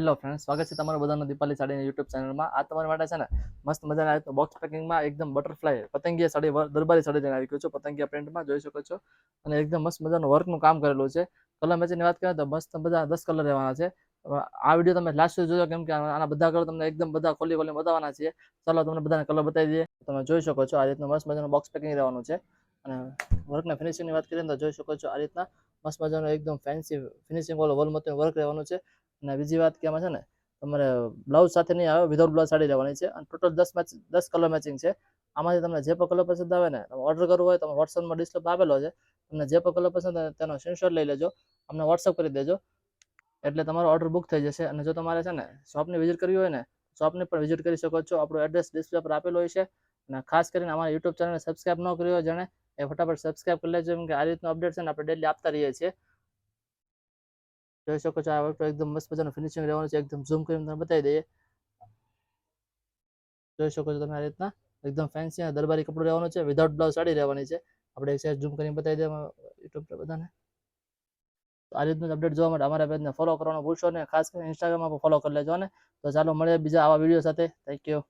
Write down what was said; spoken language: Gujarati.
હેલો ફ્રેન્ડ સ્વાગત છે તમારું બધાનું દીપાલી સાડીની યુટ્યુબ ચેનલમાં આ તમારા માટે છે ને, મસ્ત મજાના રીતનું બોક્સ પેકિંગમાં એકદમ બટરફ્લાય પતંગિયા સાડી દરબારી સાડી લઈને આવી ગયો છું. પતંગિયા પ્રિન્ટમાં જોઈ શકો છો. અને એકદમ મસ્ત મજાનું વર્કનું કામ કરેલું છે. કલર મેચની વાત કરીએ તો મસ્ત બધા દસ કલર રહેવાના છે. આ વીડિયો તમે લાસ્ટ સુધી જોજો, કેમ કે આના બધા કલર તમને એકદમ બધા ખોલી ખોલી બતાવવાના છીએ. ચાલો તમને બધાને કલર બતાવી દઈએ. તમે જોઈ શકો છો આ રીતનું મસ્ત મજાનું બોક્સ પેકિંગ રહેવાનું છે. અને વર્કના ફિનિશિંગની વાત કરીએ તો જોઈ શકો છો આ રીતના મસ્ત મજાનું એકદમ ફેન્સી ફિનિશિંગ વાળું વોલમતું વર્ક રહેવાનું છે. અને બીજી વાત કે આમાં છે ને, તમારે બ્લાઉઝ સાથે નહીં આવે વિધાઉટ બ્લાઉઝ સાડી લેવાની છે. અને ટોટલ દસ મેચ દસ કલર મેચિંગ છે. આમાંથી તમને જે પણ કલર પસંદ આવે ને, તમે ઓર્ડર કરવો હોય તમે વોટ્સઅપમાં ડિસ્પ્લે આપેલો છે. તમને જે પણ કલર પસંદ આવે તેનો સ્ક્રીનશોટ લઈ લેજો. અમને વોટ્સઅપ કરી દેજો. એટલે તમારો ઓર્ડર બુક થઈ જશે. અને જો તમારે છે ને શોપની વિઝિટ કરવી હોય ને શોપની પણ વિઝિટ કરી શકો છો. આપણું એડ્રેસ ડિસ્પ્લે પર આપેલું હોય છે. અને ખાસ કરીને અમારા યુટ્યુબ ચેનલને સબસ્ક્રાઈબ ન કર્યો હોય જેણે, એ ફટાફટ સબસ્ક્રાઈબ કરી લેજો. કેમ કે આ રીતનું અપડેટ છે ને આપણે ડેલી આપતા રહીએ છીએ. જોઈ શકો છો, આ વર્ક એકદમ મસ્ત મજાનું ફિનિશિંગ રહેવાનું છે. એકદમ ઝૂમ કરીને તમને બતાવી દઈએ. જોઈ શકો છો તમે આ રીતના. એકદમ ફેન્સી અને દરબારી કપડું રહેવાનું છે. વિધાઉટ બ્લાઉઝ સાડી રહેવાની છે. આપણે એક સાઈડ ઝૂમ કરીને બતાવી દઈએ યુટ્યુબ પર બધાને. આ રીતનું અપડેટ જોવા માટે અમારા પેજને ફોલો કરવાનું ભૂલશો ને ખાસ કરીને ઇન્સ્ટાગ્રામમાં ફોલો કરી લેજો ને. તો ચાલો મળીએ બીજા આવા વીડિયો સાથે. Thank you